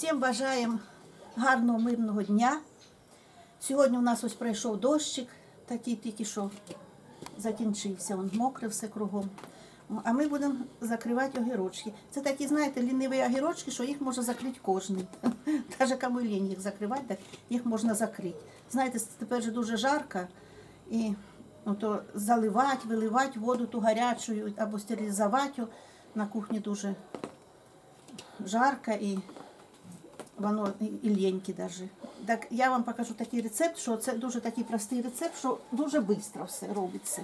Всім бажаємо гарного мирного дня. Сьогодні у нас ось пройшов дощик, такий тільки що закінчився, он мокре все кругом. А ми будемо закривати огірочки. Це такі, знаєте, ліниві огірочки, що їх можна закрити кожний. Навіть кому лінь їх закривати, так їх можна закрити. Знаєте, тепер же дуже жарко, і ото заливати, виливати воду ту гарячу або стерилізувати. На кухні дуже жарко і воно і- і лєньке даже. Так я вам покажу такий рецепт, що це дуже такий простий рецепт, що дуже швидко все робиться.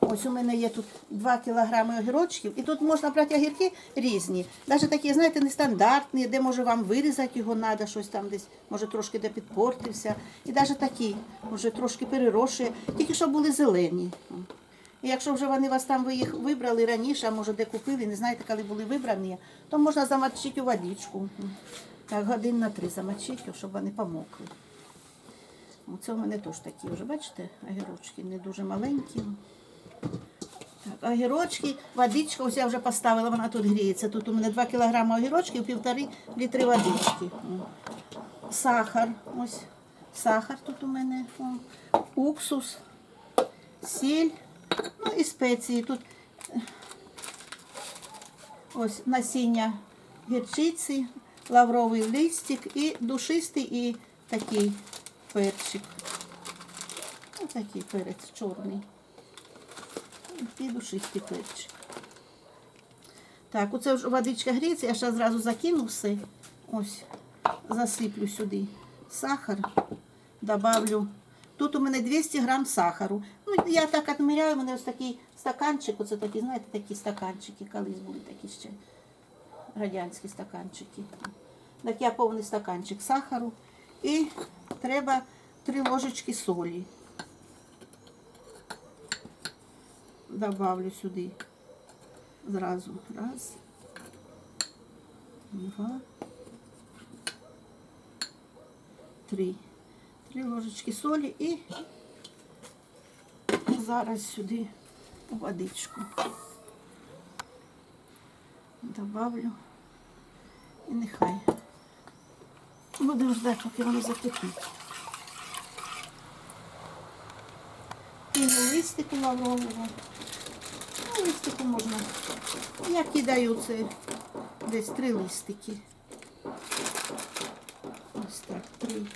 Ось у мене є тут 2 кілограми огірочків, і тут можна брати огірки різні. Навіть такі, знаєте, нестандартні, де може вам вирізати його треба, щось там десь, може трошки де підпортився. І навіть такі, може трошки переросші, тільки щоб були зелені. І якщо вже вони вас там ви їх вибрали раніше, а може де купили, не знаєте, коли були вибрані, то можна замочити у водичку. Так, годин на три замочити, щоб вони помокли. Оце у мене теж такі вже, бачите, огірочки не дуже маленькі. Так, огірочки, водичка, ось я вже поставила, вона тут гріється. Тут у мене 2 кг огірочків, півтори літри водички. Сахар, ось сахар тут у мене, уксус, сіль, ну і спеції. Тут е, ось насіння гірчиці, лавровий листик і душистий і такий перчик. Ось такий перець чорний. І душистий перчик. Так, оце вже водичка гріється, я ще зразу закину все. Ось, засиплю сюди сахар, добавлю. Тут у мене 200 грам сахару. Ну, я так відміряю, у мене ось такий стаканчик, оце такі, знаєте, такі стаканчики, колись були такі ще радянські стаканчики. Так я повний стаканчик сахару. І треба 3 ложечки солі. Добавлю сюди зразу. Раз. Два. Три. Три ложечки солі і зараз сюди водичку. Добавлю. І нехай. Будемо ждати, поки воно закипить. І листику лаврового. Ну, листику можна. Я кидаю це десь три листики. Ось так, три.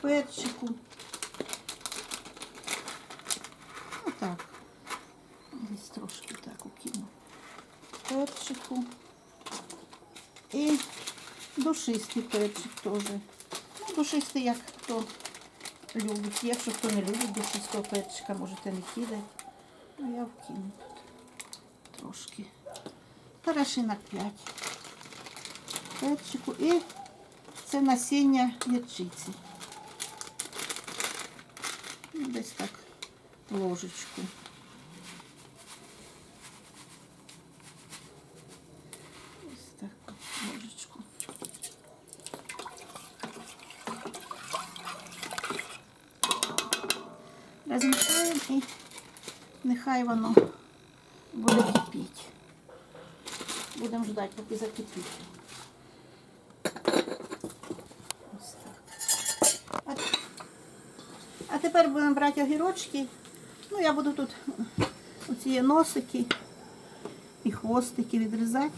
Перчику. Отак. Десь трошки так укину. Перчику. І душистий перчик теж. Ну, душистий, як хто любить. Якщо хто не любить душистого перчика, можете не кидати. Ну, я вкину тут трошки. Порошинок 5 перчику і це насіння гірчиці. Ну, Десь так ложечку. Ось так ложечку. Розмішаємо і нехай воно буде кипіти. Будемо ждати, поки закипить. Ось так. А, тепер будемо брати огірочки. Ну, я буду тут оці носики і хвостики відрізати.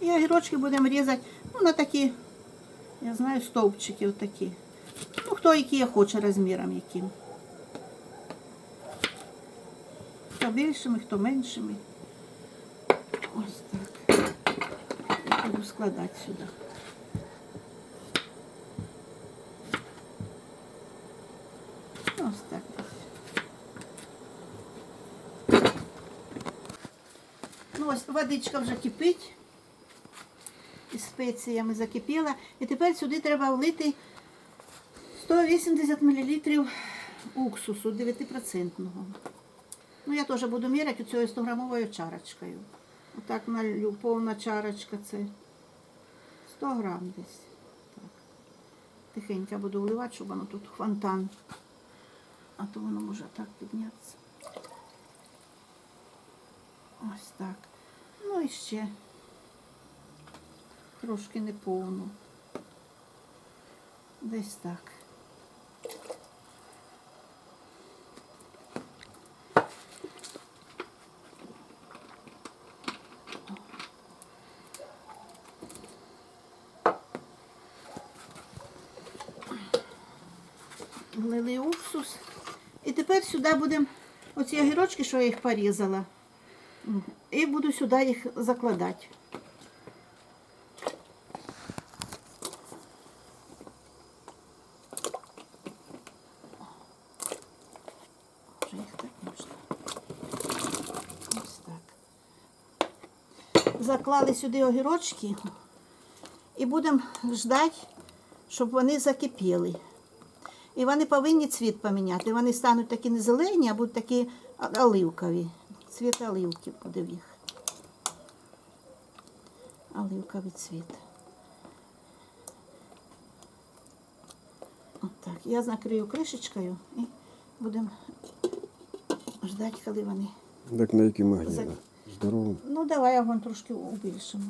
І огірочки будемо різати ну, на такі, я знаю, стовпчики отакі. Ну, хто які хоче розміром яким. Хто більшими, хто меншими. Ось так. Я буду складати сюди. Ось так. Ну ось водичка вже кипить. Із спеціями закипіла. І тепер сюди треба влити 180 мл уксусу 9%. Ну, я теж буду міряти цією 100 грамовою чарочкою. Отак налью, повна чарочка це 100 грам десь. Так. Тихенько буду вливати, щоб воно тут фонтан. А то воно може так піднятися. Ось так. Ну і ще трошки неповну. Десь так. Влили уксус. І тепер сюди будемо оці огірочки, що я їх порізала. І буду сюди їх закладати. Заклали сюди огірочки і будемо ждати, щоб вони закипіли. І вони повинні цвіт поміняти. Вони стануть такі не зелені, а будуть такі оливкові. Цвіт оливки буде в їх. Оливковий цвіт. От. Я накрию кришечкою і будемо ждати, коли вони. Так на який магніт? За- Здорово. Ну, давай я вон трошки убільшимо.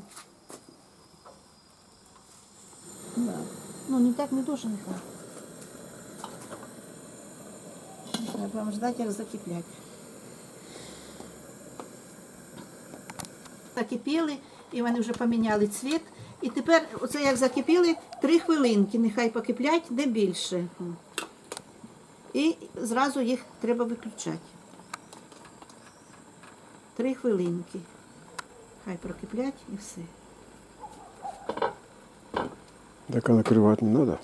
Да. Ну, не так не дуже нехай. Треба вам ждати, як закиплять. Закипіли, і вони вже поміняли цвіт. І тепер, оце як закипіли, три хвилинки, нехай покиплять, не більше. І зразу їх треба виключати. Три хвилинки. Хай прокиплять і все. Так а накривати не треба?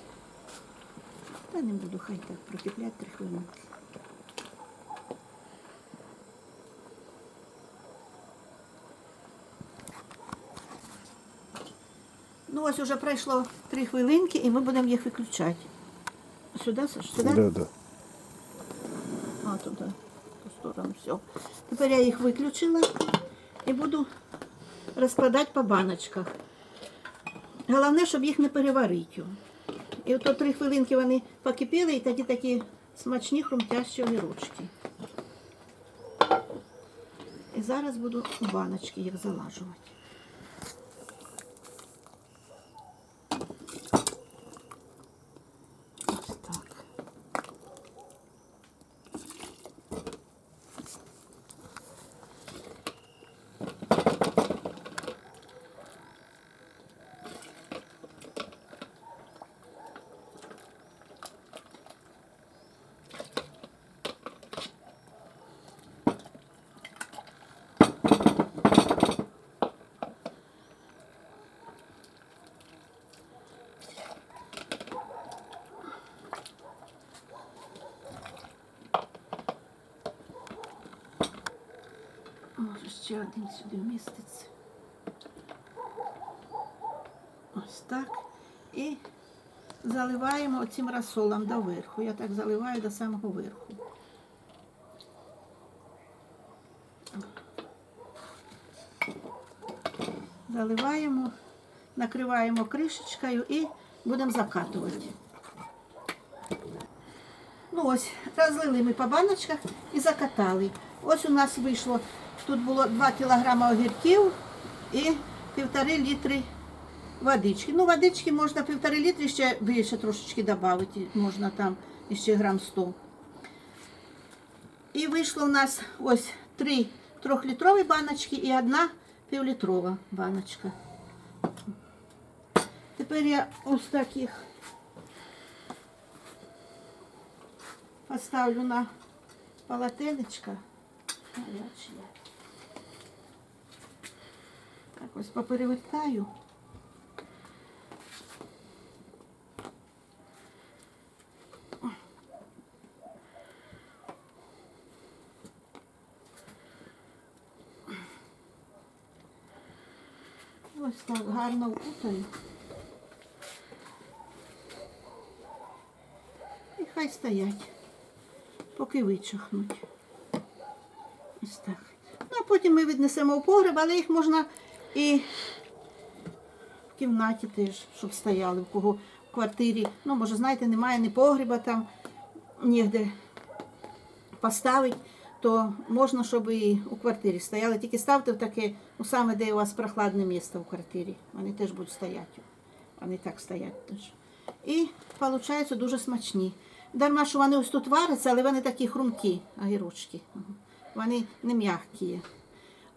Та не буду, хай так прокиплять три хвилинки. Ось уже пройшло три хвилинки і ми будемо їх виключати. Сюди, Саш, сюди? Да, да. А, туди, ту сторону, все. Тепер я їх виключила і буду розкладати по баночках. Головне, щоб їх не переварити. І ото три хвилинки вони покипіли, і тоді такі смачні хрумтящі огірочки. І зараз буду у баночки їх залажувати. Ось так. Може ще один сюди вміститься. Ось так. І заливаємо оцим розсолом доверху. Я так заливаю до самого верху. Заливаємо, накриваємо кришечкою і будемо закатувати. Ну ось, розлили ми по баночках і закатали. Ось у нас вийшло, тут було 2 кг огірків і півтори літри водички. Ну, водички можна півтори літри ще більше трошечки додати, можна там ще грам 100. І вийшло у нас ось три трьохлітрові баночки і одна півлітрова баночка. Тепер я ось так їх поставлю на полотенечко. Гаряче. Так ось поперевертаю. Ось так гарно вкутаю. І хай стоять, поки вичахнуть. Ось так. Ну, а потім ми віднесемо в погреб, але їх можна і в кімнаті теж, щоб стояли, в кого в квартирі. Ну, може, знаєте, немає ні погреба там, ніде поставити, то можна, щоб і у квартирі стояли. Тільки ставте в таке, ну саме де у вас прохладне місце в квартирі. Вони теж будуть стояти. Вони так стоять теж. І виходить дуже смачні. Дарма, що вони ось тут варяться, але вони такі хрумкі, огірочки. Вони не м'які.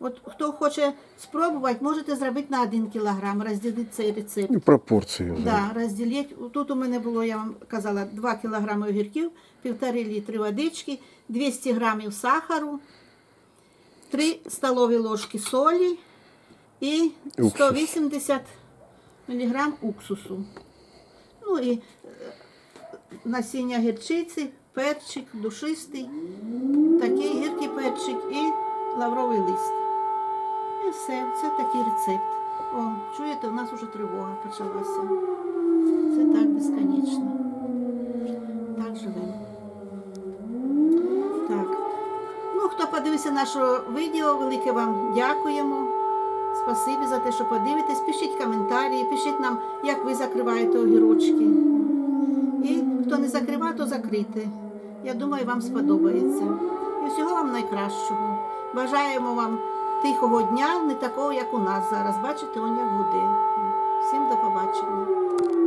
От хто хоче спробувати, можете зробити на 1 кілограм, розділити цей рецепт. Ну, пропорції. Да, розділіть. Тут у мене було, я вам казала, 2 кг огірків, 1,5 літри водички, 200 грамів сахару, 3 столові ложки солі і 180 мг уксусу. Ну і е, насіння гірчиці, перчик, душистий, такий гіркий перчик і лавровий лист. І все, це такий рецепт. О, чуєте, у нас вже тривога почалася. Це так безконечно. Так живемо. Так. Ну, хто подивився наше відео, велике вам дякуємо. Спасибі за те, що подивитесь. Пишіть коментарі, пишіть нам, як ви закриваєте огірочки. І хто не закриває, то закрити. Я думаю, вам сподобається. І всього вам найкращого. Бажаємо вам тихого дня, не такого, як у нас зараз. Бачите, он як гуде. Всім до побачення.